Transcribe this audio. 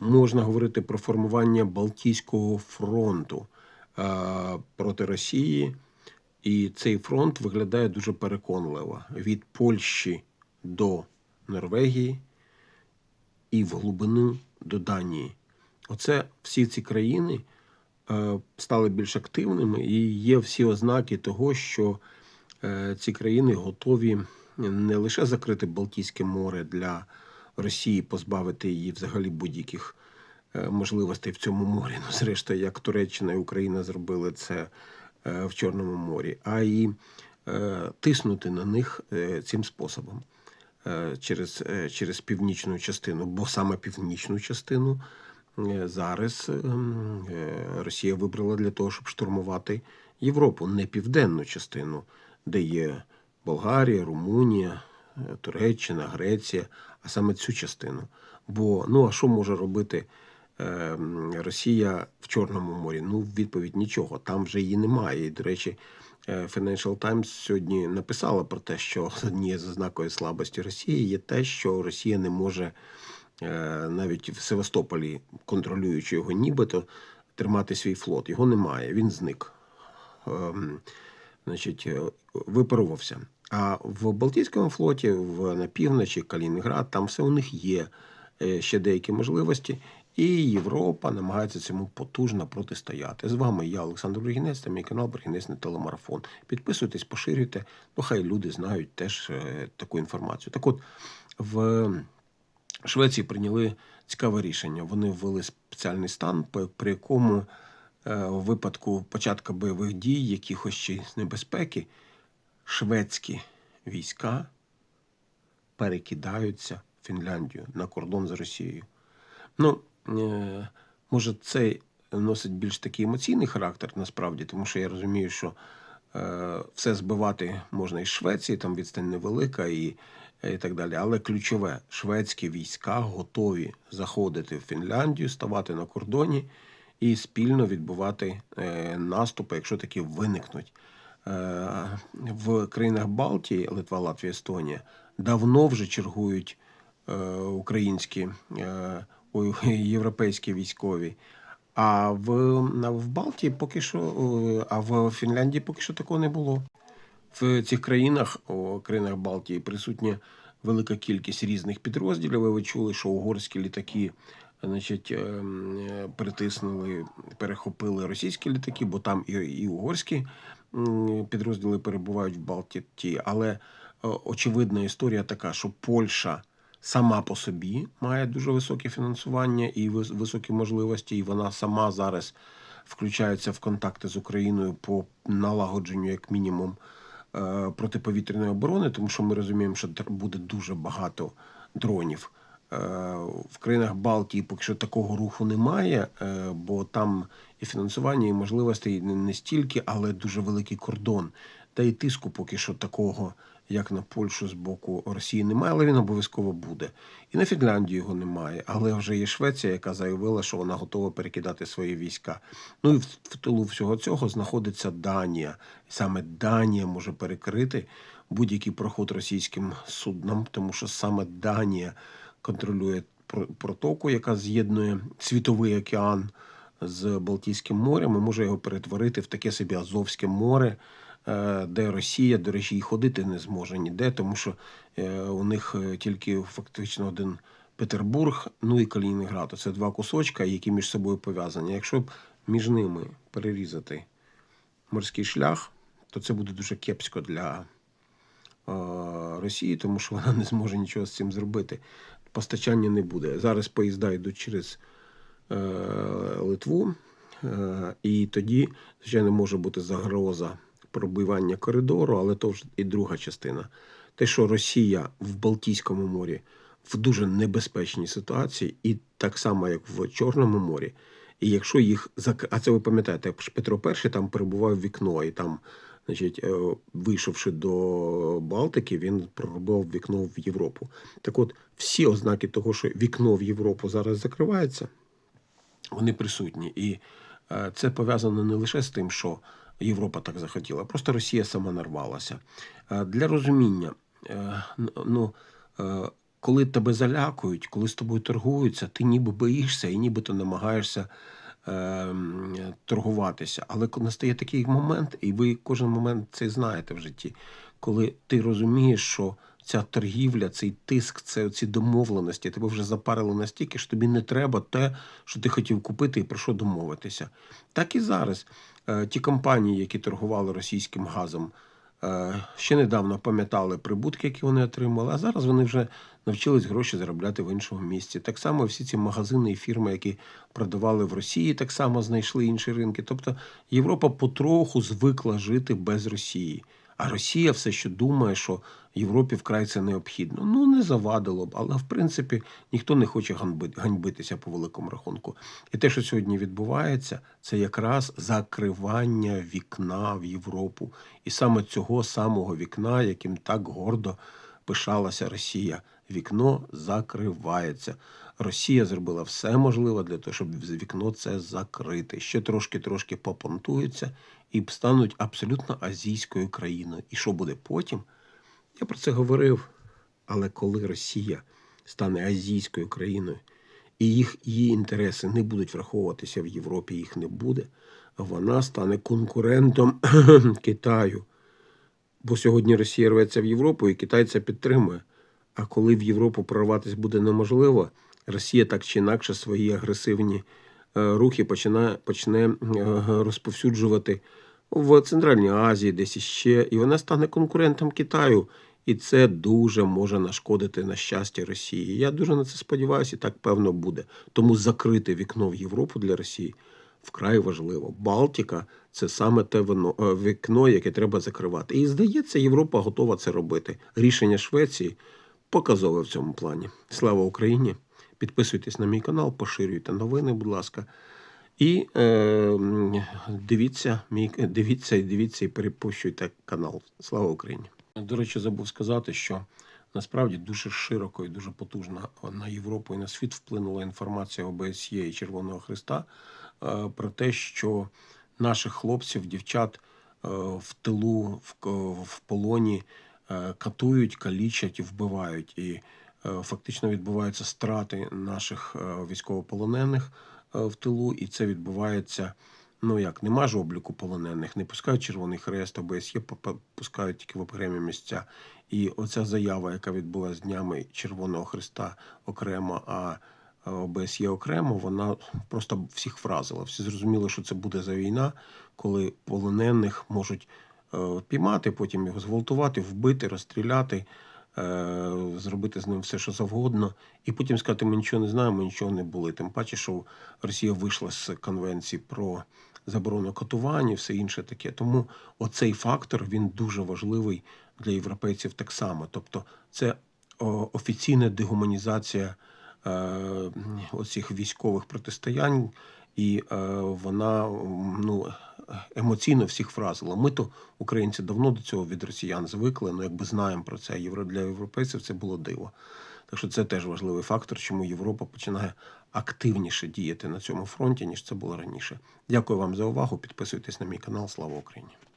можна говорити про формування Балтійського фронту е, проти Росії. І цей фронт виглядає дуже переконливо від Польщі до Норвегії і в глибину до Данії. Оце всі ці країни е, стали більш активними, і є всі ознаки того, що е, ці країни готові не лише закрити Балтійське море для Росії, позбавити її взагалі будь-яких е, можливостей в цьому морі. Ну, зрештою, як Туреччина і Україна зробили це е, в Чорному морі, а й е, тиснути на них цим способом через, через північну частину, бо саме північну частину зараз Росія вибрала для того, щоб штурмувати Європу, не південну частину, де є Болгарія, Румунія, Туреччина, Греція, а саме цю частину. Бо ну а що може робити е, Росія в Чорному морі? Ну, відповідь нічого. Там вже її немає. І, до речі, е, Financial Times сьогодні написала про те, що однією з ознакою слабості Росії є те, що Росія не може е, навіть в Севастополі, контролюючи його нібито, тримати свій флот. Його немає, він зник. Ем, Значить, е, випарувався. А в Балтійському флоті, в, на півночі, Калінінград, там все у них є е, ще деякі можливості, і Європа намагається цьому потужно протистояти. З вами я, Олександр Бригінець, та мій канал Бригінецький телемарафон. Підписуйтесь, поширюйте, ну хай люди знають теж е, таку інформацію. Так от, в Швеції прийняли цікаве рішення. Вони ввели спеціальний стан, при якому е, у випадку початку бойових дій, якихось небезпеки, шведські війська перекидаються в Фінляндію на кордон з Росією. Ну, е, може, це носить більш такий емоційний характер насправді, тому що я розумію, що е, все збивати можна із Швеції, там відстань невелика і, і так далі. Але ключове, шведські війська готові заходити в Фінляндію, ставати на кордоні і спільно відбувати е, наступи, якщо такі виникнуть. Е, в країнах Балтії, Литва, Латвія, Естонія, давно вже чергують е, українські е, європейські військові. А в, в Балтії поки що, а в Фінляндії поки що такого не було. В цих країнах, о, країнах Балтії, присутня велика кількість різних підрозділів. Ви чули, що угорські літаки значить, притиснули, перехопили російські літаки, бо там і, і угорські підрозділи перебувають в Балтії. Але е, очевидна історія така, що Польща сама по собі має дуже високе фінансування і вис- високі можливості, і вона сама зараз включається в контакти з Україною по налагодженню, як мінімум, е, протиповітряної оборони, тому що ми розуміємо, що буде дуже багато дронів. Е, В країнах Балтії поки що такого руху немає, е, бо там і фінансування, і можливостей не стільки, але дуже великий кордон. Та й тиску поки що такого, як на Польщу з боку Росії, немає, але він обов'язково буде. І на Фінляндію його немає. Але вже є Швеція, яка заявила, що вона готова перекидати свої війська. Ну і в, в тилу всього цього знаходиться Данія. Саме Данія може перекрити будь-який проход російським суднам, тому що саме Данія контролює про- протоку, яка з'єднує світовий океан з Балтійським морем, і може його перетворити в таке собі Азовське море, е, де Росія, до речі, і ходити не зможе ніде, тому що е, у них е, тільки фактично один Петербург, ну і Калінінград. Це два кусочка, які між собою пов'язані. Якщо б між ними перерізати морський шлях, то це буде дуже кепсько для Росії, тому що вона не зможе нічого з цим зробити. Постачання не буде. Зараз поїзда йдуть через е, Литву, е, і тоді, звичайно, може бути загроза пробивання коридору, але то вже і друга частина. Те, що Росія в Балтійському морі в дуже небезпечній ситуації, і так само, як в Чорному морі. І якщо їх а це ви пам'ятаєте, Петро І там перебував вікно, і там, значить, е, вийшовши до Балтики, він прорубав вікно в Європу. Так от, всі ознаки того, що вікно в Європу зараз закривається, вони присутні. І е, це пов'язано не лише з тим, що Європа так захотіла, просто Росія сама нарвалася. Е, Для розуміння, ну, коли тебе залякують, коли з тобою торгуються, ти ніби боїшся і нібито намагаєшся торгуватися. Але настає такий момент, і ви кожен момент це знаєте в житті, коли ти розумієш, що ця торгівля, цей тиск, це ці домовленості, тебе вже запарили настільки, що тобі не треба те, що ти хотів купити і про що домовитися. Так і зараз е, ті компанії, які торгували російським газом, ще недавно пам'ятали прибутки, які вони отримали, а зараз вони вже навчились гроші заробляти в іншому місці. Так само всі ці магазини і фірми, які продавали в Росії, так само знайшли інші ринки. Тобто Європа потроху звикла жити без Росії. А Росія все ще думає, що Європі вкрай це необхідно. Ну не завадило б, але в принципі ніхто не хоче ганьбитися по великому рахунку. І те, що сьогодні відбувається, це якраз закривання вікна в Європу, і саме цього самого вікна, яким так гордо пишалася Росія. Вікно закривається. Росія зробила все можливе для того, щоб вікно це закрити. Ще трошки-трошки попонтуються і стануть абсолютно азійською країною. І що буде потім? Я про це говорив. Але коли Росія стане азійською країною, і їх її інтереси не будуть враховуватися в Європі, їх не буде, вона стане конкурентом Китаю. Бо сьогодні Росія рветься в Європу, і Китай це підтримує. А коли в Європу прорватися буде неможливо, Росія так чи інакше свої агресивні е, рухи починає, почне е, розповсюджувати в Центральній Азії, десь іще, і вона стане конкурентом Китаю. І це дуже може нашкодити на щастя Росії. Я дуже на це сподіваюся, і так певно буде. Тому закрити вікно в Європу для Росії вкрай важливо. Балтика це саме те вино, е, вікно, яке треба закривати. І здається, Європа готова це робити. Рішення Швеції показове в цьому плані. Слава Україні! Підписуйтесь на мій канал, поширюйте новини, будь ласка. І е, дивіться, мій, дивіться дивіться і перепущуйте канал. Слава Україні! До речі, забув сказати, що насправді дуже широко і дуже потужно на Європу і на світ вплинула інформація ОБСЄ і Червоного Христа е, про те, що наших хлопців, дівчат е, в тилу, в, полоні е, катують, калічать і вбивають. І фактично відбуваються страти наших військовополонених в тилу, і це відбувається. Ну як, нема ж обліку полонених, не пускають Червоний Хрест, ОБСЄ пускають тільки в окремі місця. І оця заява, яка відбулася днями Червоного Хреста окремо, а ОБСЄ окремо, вона просто всіх вразила. Всі зрозуміли, що це буде за війна, коли полонених можуть е, піймати, потім його зґвалтувати, вбити, розстріляти, зробити з ним все, що завгодно, і потім сказати, ми нічого не знаємо, нічого не були. Тим паче, що Росія вийшла з конвенції про заборону катувань і все інше таке. Тому оцей фактор він дуже важливий для європейців так само. Тобто, це офіційна дегуманізація е, оцих військових протистоянь, і е, вона ну, емоційно всіх вразила. Ми то, українці, давно до цього від росіян звикли, ну якби знаємо про це. Євро для європейців це було диво. Так що це теж важливий фактор, чому Європа починає активніше діяти на цьому фронті, ніж це було раніше. Дякую вам за увагу. Підписуйтесь на мій канал. Слава Україні!